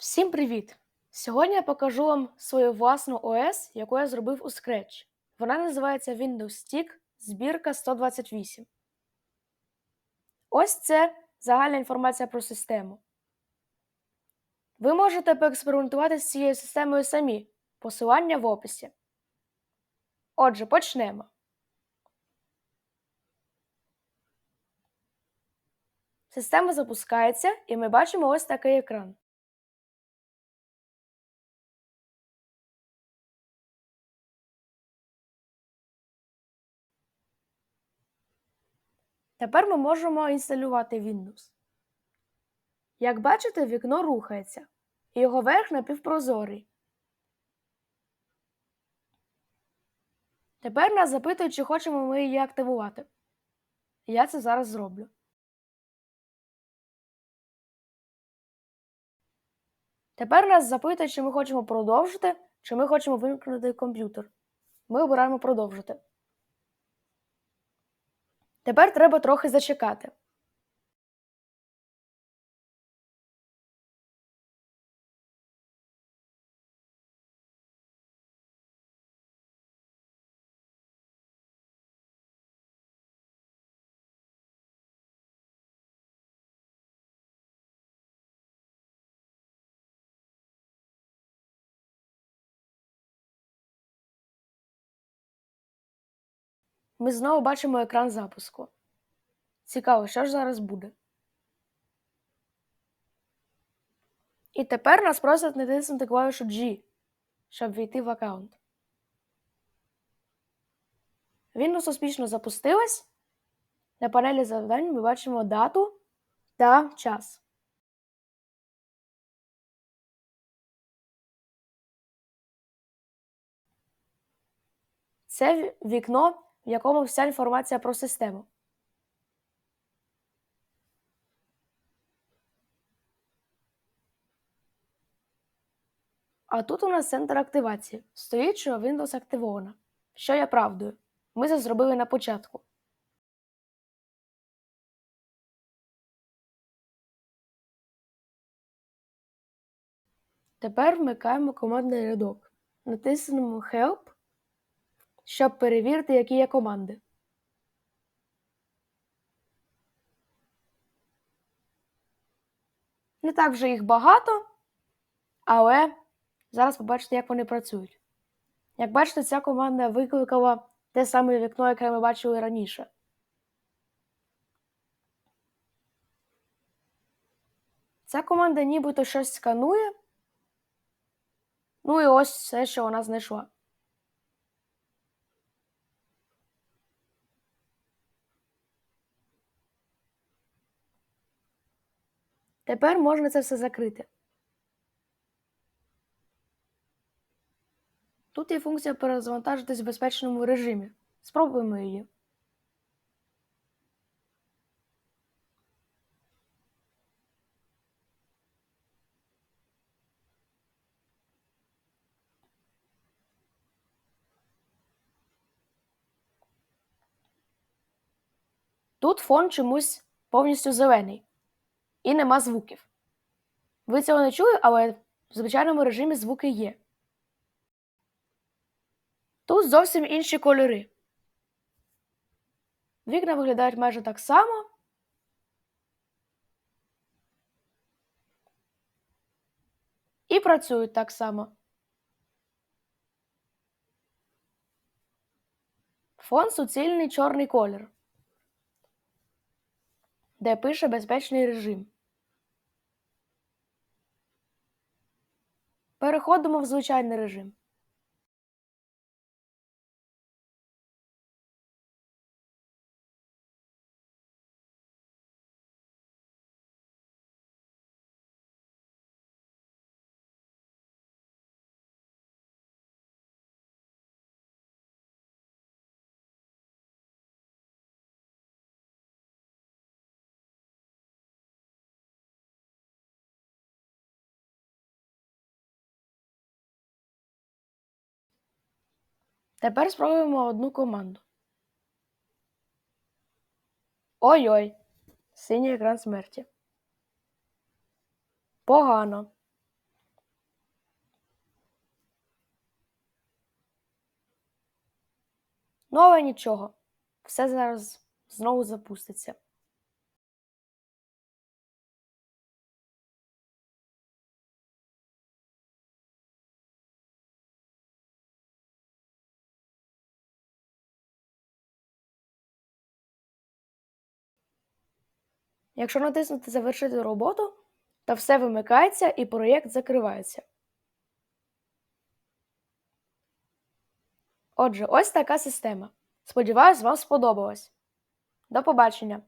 Всім привіт! Сьогодні я покажу вам свою власну ОС, яку я зробив у Scratch. Вона називається Windows Stick збірка 128. Ось це загальна інформація про систему. Ви можете поекспериментувати з цією системою самі. Посилання в описі. Отже, почнемо. Система запускається, і ми бачимо ось такий екран. Тепер ми можемо інсталювати Windows. Як бачите, вікно рухається, і його верх напівпрозорий. Тепер нас запитують, чи хочемо ми її активувати. Я це зараз зроблю. Тепер нас запитують, чи ми хочемо продовжити, чи ми хочемо вимкнути комп'ютер. Ми обираємо продовжити. Тепер треба трохи зачекати. Ми знову бачимо екран запуску. Цікаво, що ж зараз буде. І тепер нас просять натиснути клавішу G, щоб війти в аккаунт. Windows успішно запустилась. На панелі завдань ми бачимо дату та час. Це вікно, в якому вся інформація про систему. А тут у нас центр активації. Стоїть, що Windows активована. Що є правдою. Ми це зробили на початку. Тепер вмикаємо командний рядок. Натиснемо Help, щоб перевірити, які є команди. Не так вже їх багато, але зараз побачите, як вони працюють. Як бачите, ця команда викликала те саме вікно, яке ми бачили раніше. Ця команда нібито щось сканує. Ну і ось все, що вона знайшла. Тепер можна це все закрити. Тут є функція перезавантажитись в безпечному режимі. Спробуємо її. Тут фон чомусь повністю зелений і нема звуків. Ви цього не чули, але в звичайному режимі звуки є. Тут зовсім інші кольори. Вікна виглядають майже так само. І працюють так само. Фон суцільний чорний колір, де пише безпечний режим. Переходимо в звичайний режим. Тепер спробуємо одну команду. Ой-ой! Синій екран смерті. Погано. Ну, але нічого. Все зараз знову запуститься. Якщо натиснути Завершити роботу, то все вимикається і проєкт закривається. Отже, ось така система. Сподіваюсь, вам сподобалось. До побачення!